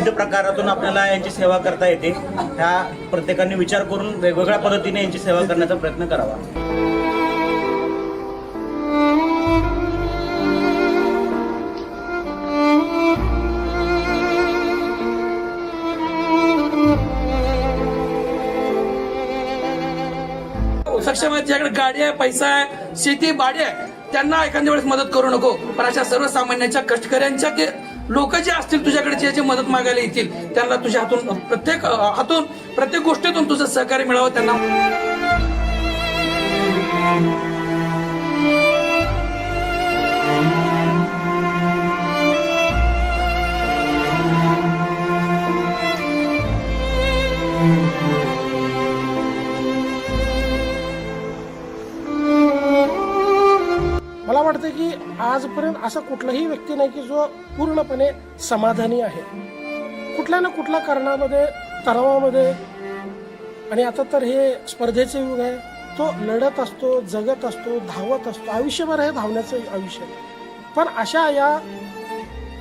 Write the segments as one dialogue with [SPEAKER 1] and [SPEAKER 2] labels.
[SPEAKER 1] विविध प्रकारातून आपल्याला यांची सेवा करता येते. ह्या प्रत्येकाने विचार करून वेगवेगळ्या पद्धतीने यांची सेवा करण्याचा प्रयत्न करावा.
[SPEAKER 2] सक्षम ज्याकडे गाडी आहे पैसा आहे शेती बाडी आहे त्यांना एखाद्या वेळेस मदत करू नको. पण अशा सर्वसामान्यांच्या कष्टकऱ्यांच्या लोक जे असतील तुझ्याकडे जे जे मदत मागायला येतील त्यांना तुझ्या हातून प्रत्येक हातून प्रत्येक गोष्टीतून तुझं सहकार्य मिळावं त्यांना.
[SPEAKER 3] वाटतं की आजपर्यंत असा कुठलाही व्यक्ती नाही की जो पूर्णपणे समाधानी आहे. कुठल्या ना कुठल्या कारणामध्ये तणावामध्ये आणि आता तर हे स्पर्धेचे युग आहे. तो लढत असतो जगत असतो धावत असतो. आयुष्यभर हे धावण्याचं आयुष्य पण अशा या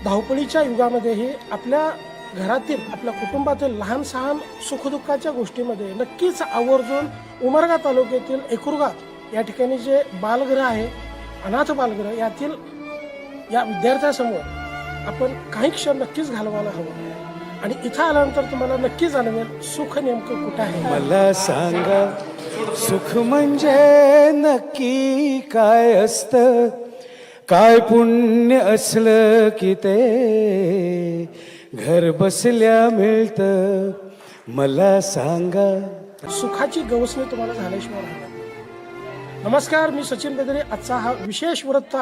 [SPEAKER 3] धावपळीच्या युगामध्येही आपल्या घरातील आपल्या कुटुंबातील लहान सहान सुखदुःखाच्या गोष्टीमध्ये नक्कीच आवर्जून उमरगा तालुक्यातील एकुरगा या ठिकाणी जे बालगृह आहे अनाथ बालगृह यातील या विद्यार्थ्यासमोर आपण काही क्षण नक्कीच घालवायला हवं. आणि इथं आल्यानंतर तुम्हाला नक्की जाणवेल सुख नेमकं कुठं आहे.
[SPEAKER 4] मला सांगा सुख म्हणजे नक्की काय असत? काय पुण्य असलं की ते? घर बसल्या मिळत. मला सांगा.
[SPEAKER 3] सुखाची गवसणी तुम्हाला झाल्याशिवाय राहणार. नमस्कार मी सचिन बेदरे. आजचा हा विशेष वृत्त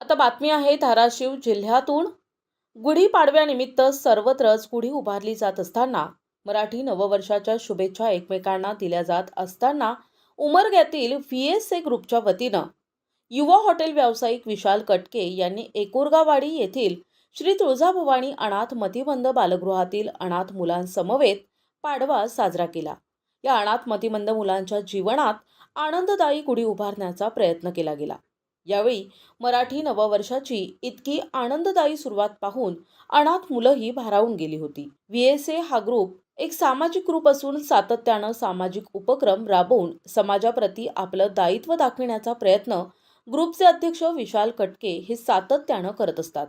[SPEAKER 5] आता बातमी आहे धाराशिव जिल्ह्यातून. गुढीपाडव्यानिमित्त सर्वत्रच गुढी उभारली जात असताना मराठी नववर्षाच्या शुभेच्छा एकमेकांना दिल्या जात असताना उमरग्यातील व्ही एस ए ग्रुपच्या वतीनं युवा हॉटेल व्यावसायिक विशाल कटके यांनी एकोरगावाडी येथील श्री तुळजाभवानी अनाथ मतिबंध बालगृहातील अनाथ मुलांसमवेत पाडवा साजरा केला. या अनाथ मतिमंद मुलांच्या जीवनात आनंददायी गुढी उभारण्याचा प्रयत्न केला गेला. यावेळी मराठी नववर्षाची इतकी आनंददायी सुरुवात पाहून अनाथ मुलंही भारावून गेली होती. व्ही एस ए हा ग्रुप एक सामाजिक ग्रुप असून सातत्यानं सामाजिक उपक्रम राबवून समाजाप्रती आपलं दायित्व दाखविण्याचा प्रयत्न ग्रुपचे अध्यक्ष विशाल कटके हे सातत्यानं करत असतात.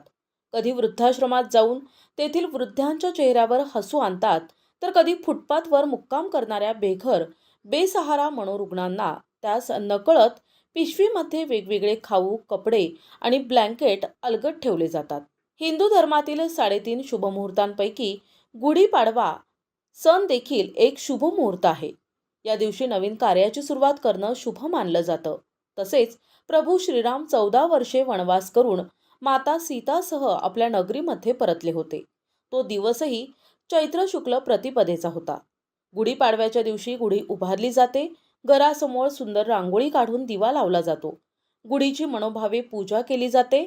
[SPEAKER 5] कधी वृद्धाश्रमात जाऊन तेथील वृद्धांच्या चेहऱ्यावर हसू आणतात तर कधी फुटपाथवर मुक्काम करणाऱ्या बेघर बेसहारा मनोरुग्णांना त्यास नकळत पिशवीमध्ये वेगवेगळे खाऊ कपडे आणि ब्लँकेट अलगट ठेवले जातात. हिंदू धर्मातील साडेतीन शुभमुहूर्तांपैकी गुढीपाडवा सण देखील एक शुभ मुहूर्त आहे. या दिवशी नवीन कार्याची सुरुवात करणं शुभ मानलं जातं. तसेच प्रभू श्रीराम चौदा वर्षे वनवास करून माता सीतासह आपल्या नगरीमध्ये परतले होते. तो दिवसही चैत्र शुक्ल प्रतिपदेचा होता. गुढीपाडव्याच्या दिवशी गुढी उभारली जाते घरासमोर सुंदर रांगोळी काढून दिवा लावला जातो. गुढीची मनोभावे पूजा केली जाते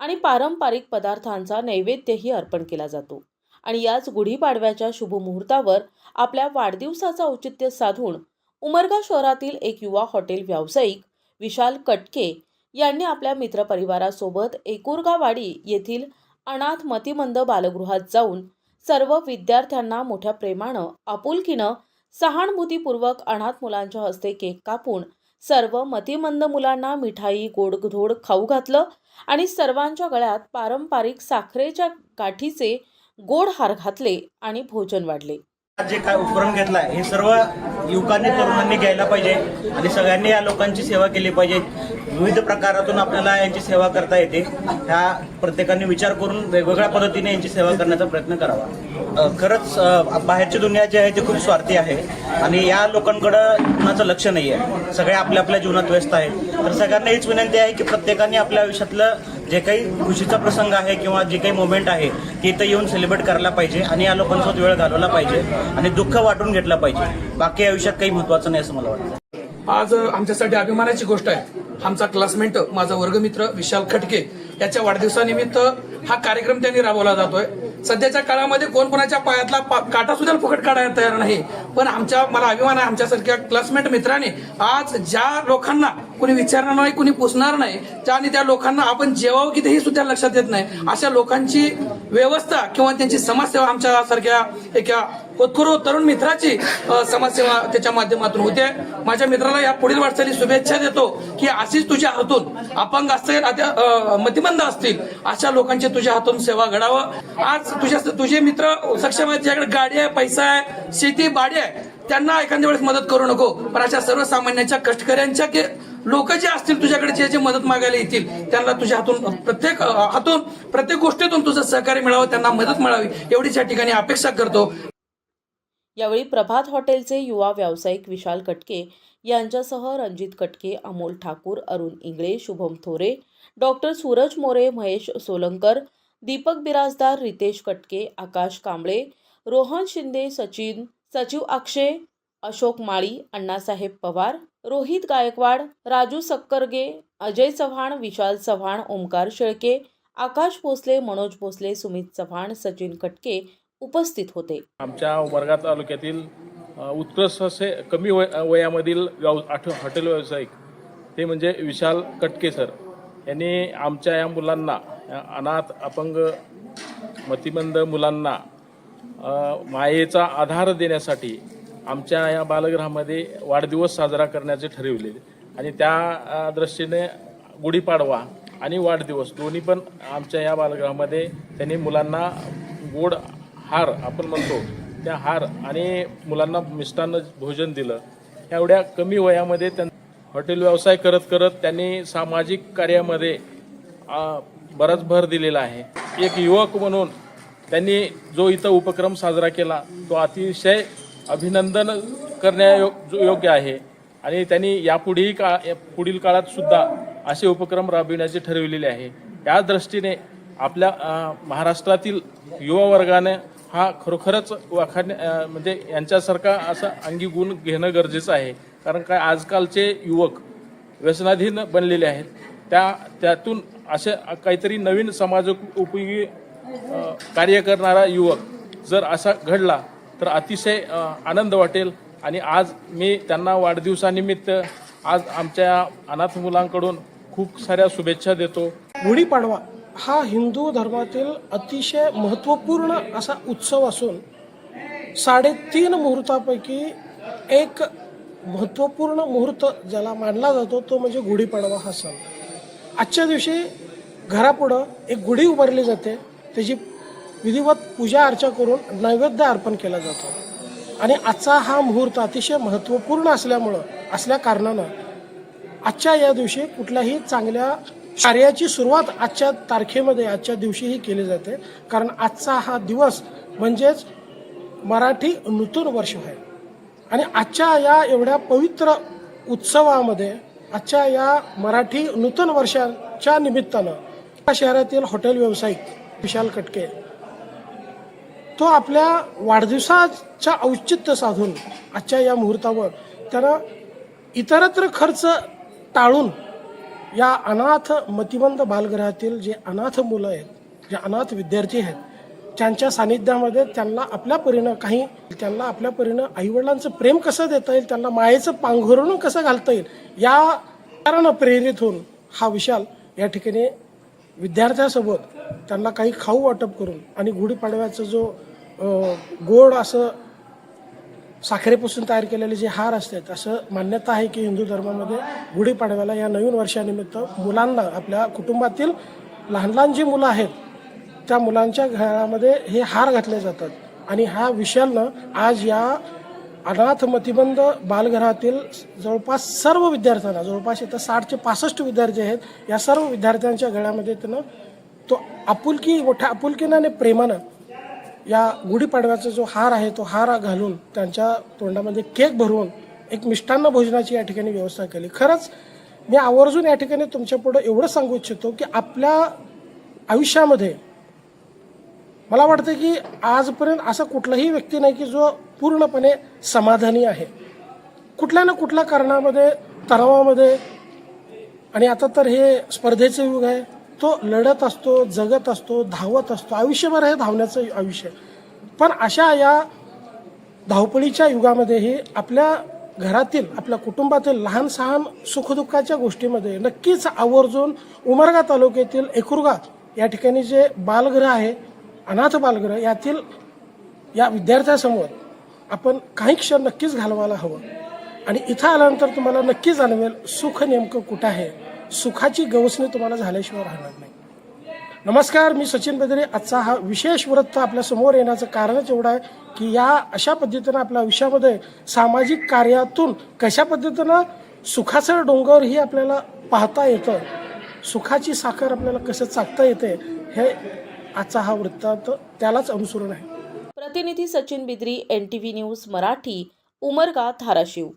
[SPEAKER 5] आणि पारंपरिक पदार्थांचा नैवेद्यही अर्पण केला जातो. आणि याच गुढीपाडव्याच्या शुभमुहूर्तावर आपल्या वाढदिवसाचं औचित्य साधून उमरगा शहरातील एक युवा हॉटेल व्यावसायिक विशाल कटके यांनी आपल्या मित्रपरिवारासोबत एकुरगावाडी येथील अनाथ मतिमंद बालगृहात जाऊन सर्व विद्यार्थ्यांना मोठ्या प्रेमानं आपुलकीनं सहानुभूतीपूर्वक अनाथ मुलांच्या हस्ते केक कापून सर्व मतिमंद मुलांना मिठाई गोडधोड खाऊ घातलं आणि सर्वांच्या गळ्यात पारंपरिक साखरेच्या गाठीचे गोड हार घातले आणि भोजन वाढले.
[SPEAKER 1] जे काय उपक्रम घेतला हे सर्व युवकांनी तरुणांनी घ्यायला पाहिजे आणि सगळ्यांनी या लोकांची सेवा केली पाहिजे. विविध प्रकारातून आपल्याला यांची सेवा करता येते. ह्या प्रत्येकाने विचार करून वेगवेगळ्या पद्धतीने यांची सेवा करण्याचा प्रयत्न करावा. खरंच बाहेरची दुनिया जी आहे ती खूप स्वार्थी आहे. आणि या लोकांकडं कुणाचं लक्ष नाही आहे सगळे आपल्या आपल्या जीवनात व्यस्त आहेत. तर सगळ्यांना हीच विनंती आहे की प्रत्येकाने आपल्या आयुष्यातलं जे काही खुशीचा प्रसंग आहे किंवा जे काही मोमेंट आहे ते इथं येऊन सेलिब्रेट करायला पाहिजे आणि या लोकांसोबत वेळ घालवला पाहिजे आणि दुःख वाटून घेतलं पाहिजे. बाकी आयुष्यात काही महत्वाचं नाही असं मला वाटतं.
[SPEAKER 2] आज आमच्यासाठी अभिमानाची गोष्ट आहे. आमचा क्लासमेट माझा वर्गमित्र विशाल खटके याच्या वाढदिवसानिमित्त हा कार्यक्रम त्यांनी राबवला जातोय. सध्याच्या काळामध्ये कोण कोणाच्या पायातला पा- काटा सुद्धा फुकट काढायला तयार नाही. पण आमच्या मला अभिमान आहे आमच्यासारख्या क्लासमेट मित्राने आज ज्या लोकांना कुणी विचारणार नाही कुणी पुसणार नाही त्या आणि त्या लोकांना आपण जेवावं की तेही सुद्धा लक्षात येत नाही. अशा लोकांची व्यवस्था किंवा त्यांची समाजसेवा आमच्यासारख्या एका होतकरू तरुण मित्राची समाजसेवा त्याच्या माध्यमातून होते. माझ्या मित्राला या पुढील वाटचाली शुभेच्छा देतो की अशीच तुझ्या हातून अपंग असतील आता, मतिमंद असतील अशा लोकांची तुझ्या हातून सेवा घडावं. आज तुझ्या तुझे मित्र सक्षम आहेत ज्याकडे गाडी आहे पैसा आहे शेती बाडी आहे त्यांना एखाद्या वेळेस मदत करू नको. पण अशा सर्वसामान्यांच्या कष्टकऱ्यांच्या लोक जे असतील तुझ्याकडे जे जे मदत मागायला येतील त्यांना तुझ्या हातून प्रत्येक हातून प्रत्येक गोष्टीतून तुझं सहकार्य मिळावं त्यांना मदत मिळावी एवढीच या ठिकाणी अपेक्षा करतो.
[SPEAKER 5] यावेळी प्रभात हॉटेलचे युवा व्यावसायिक विशाल कटके यांच्यासह रणजित कटके अमोल ठाकूर अरुण इंगळे शुभम थोरे डॉक्टर सूरज मोरे महेश सोलंकर दीपक बिराजदार रितेश कटके आकाश कांबळे रोहन शिंदे सचिन सचिव अक्षय अशोक माळी अण्णासाहेब पवार रोहित गायकवाड राजू सक्करगे अजय चव्हाण विशाल चव्हाण ओमकार शेळके आकाश भोसले मनोज भोसले सुमित चव्हाण सचिन कटके उपस्थित होते.
[SPEAKER 6] आमच्या वर्गा तालुक्यातील उत्कृष्ट असे कमी वयामधील व्यव हॉटेल व्यावसायिक ते म्हणजे विशाल कटके सर यांनी आमच्या या मुलांना अनाथ अपंग मतिमंद मुलांना मायेचा आधार देण्यासाठी आमच्या या बालगृहामध्ये वाढदिवस साजरा करण्याचे ठरविले. आणि त्या दृष्टीने गुढीपाडवा आणि वाढदिवस दोन्ही पण आमच्या या बालगृहामध्ये त्यांनी मुलांना गोड हार आपण म्हणतो त्या हार आणि मुलांना मिष्टान्न भोजन दिलं एवढ्या कमी वयामध्ये त्यां हॉटेल व्यवसाय करत करत त्यांनी सामाजिक कार्यामध्ये बराच भर दिलेला आहे. एक युवक म्हणून त्यांनी जो इथं उपक्रम साजरा केला तो अतिशय अभिनंदन करण्या योग्य आहे. आणि त्यांनी यापुढेही का या पुढील काळात सुद्धा असे उपक्रम राबविण्याचे ठरविलेले आहे. या दृष्टीने आपल्या महाराष्ट्रातील युवा वर्गाने हा खरोखरच वाखाण म्हणजे यांच्यासारखा असा अंगी गुण घेणं गरजेचं आहे. कारण काय आजकालचे युवक व्यसनाधीन बनलेले आहेत. त्या त्यातून असे काहीतरी नवीन समाज उपयोगी कार्य करणारा युवक जर असा घडला तर अतिशय आनंद वाटेल. आणि आज मी त्यांना वाढदिवसानिमित्त आज आमच्या अनाथ मुलांकडून खूप साऱ्या शुभेच्छा देतो.
[SPEAKER 3] गुढीपाडवा हा हिंदू धर्मातील अतिशय महत्त्वपूर्ण असा उत्सव असून साडेतीन मुहूर्तापैकी एक महत्त्वपूर्ण मुहूर्त ज्याला मानला जातो तो म्हणजे गुढीपाडवा हा सण. आजच्या दिवशी घरापुढं एक गुढी उभारली जाते. त्याची विधिवत पूजा अर्चा करून नैवेद्य अर्पण केला जातो. आणि आजचा हा मुहूर्त अतिशय महत्त्वपूर्ण असल्यामुळं असल्या कारणानं आजच्या या दिवशी कुठल्याही चांगल्या कार्याची सुरुवात आजच्या तारखेमध्ये आजच्या दिवशीही केली जाते. कारण आजचा हा दिवस म्हणजेच मराठी नूतन वर्ष आहे. आणि आजच्या या एवढ्या पवित्र उत्सवामध्ये आजच्या या मराठी नूतन वर्षाच्या निमित्तानं या शहरातील हॉटेल व्यावसायिक विशाल कटके तो आपल्या वाढदिवसाच्या औचित्य साधून आजच्या या मुहूर्तावर त्यानं इतरत्र खर्च टाळून या अनाथ मतिमंद बालगृहातील जे अनाथ मुलं आहेत जे अनाथ विद्यार्थी आहेत त्यांच्या सानिध्यामध्ये त्यांना आपल्या परीनं काही त्यांना आपल्या परीनं आईवडिलांचं प्रेम कसं देता येईल त्यांना मायेचं पांघरून कसं घालता येईल या कारण प्रेरित होऊन हा विशाल या ठिकाणी विद्यार्थ्यासोबत त्यांना काही खाऊ वाटप करून आणि गुढीपाडव्याचं जो गोड असं साखरेपासून तयार केलेले जे हार असतात असं मान्यता आहे की हिंदू धर्मामध्ये गुढीपाडव्याला या नवीन वर्षानिमित्त मुलांना आपल्या कुटुंबातील लहान लहान जी मुलं आहेत त्या मुलांच्या घरामध्ये हे हार घातले जातात. आणि हा विशालनं आज या अनाथ मतिबंद बालघरातील जवळपास सर्व विद्यार्थ्यांना जवळपास इथं साठ ते पासष्ट विद्यार्थी आहेत या सर्व विद्यार्थ्यांच्या गळ्यामध्ये त्यानं तो आपुलकी मोठ्या आपुलकीनं आणि प्रेमानं या गुढीपाडव्याचा जो हार आहे तो हार घालून त्यांच्या तोंडामध्ये केक भरवून एक मिष्टान्न भोजनाची या ठिकाणी व्यवस्था केली. खरंच मी आवर्जून या ठिकाणी तुमच्या पुढं एवढं सांगू इच्छितो की आपल्या आयुष्यामध्ये मला वाटतं की आजपर्यंत असा कुठलाही व्यक्ती नाही की जो पूर्णपणे समाधानी आहे. कुठल्या ना कुठल्या कारणामध्ये तणावामध्ये आणि आता तर हे स्पर्धेचं युग आहे. तो लढत असतो जगत असतो धावत असतो. आयुष्यभर हे धावण्याचं आयुष्य पण अशा या धावपळीच्या युगामध्येही आपल्या घरातील आपल्या कुटुंबातील लहान सहान सुखदुःखाच्या गोष्टीमध्ये नक्कीच आवर्जून उमरगा तालुक्यातील एकुरगा या ठिकाणी जे बालगृह आहे अनाथ बालगृह यातील या विद्यार्थ्यासमोर आपण काही क्षण नक्कीच घालवायला हवं. आणि इथं आल्यानंतर तुम्हाला नक्की जाणवेल सुख नेमकं कुठं आहे. सुखाची गवसणी तुम्हाला झाल्याशिवाय राहणार नाही. नमस्कार मी सचिन बेदरे. आजचा हा विशेष वृत्त आपल्यासमोर येण्याचं कारणच एवढं आहे की या अशा पद्धतीनं आपल्या आयुष्यामध्ये सामाजिक कार्यातून कशा पद्धतीनं सुखाचं डोंगर ही आपल्याला पाहता येतं सुखाची साखर आपल्याला कसं चाकता येते हे आजचा हा वृत्तांत त्यालाच अनुसरून आहे.
[SPEAKER 5] प्रतिनिधी Sachin Bidri N T V news Marathi Umarga Dharashiv.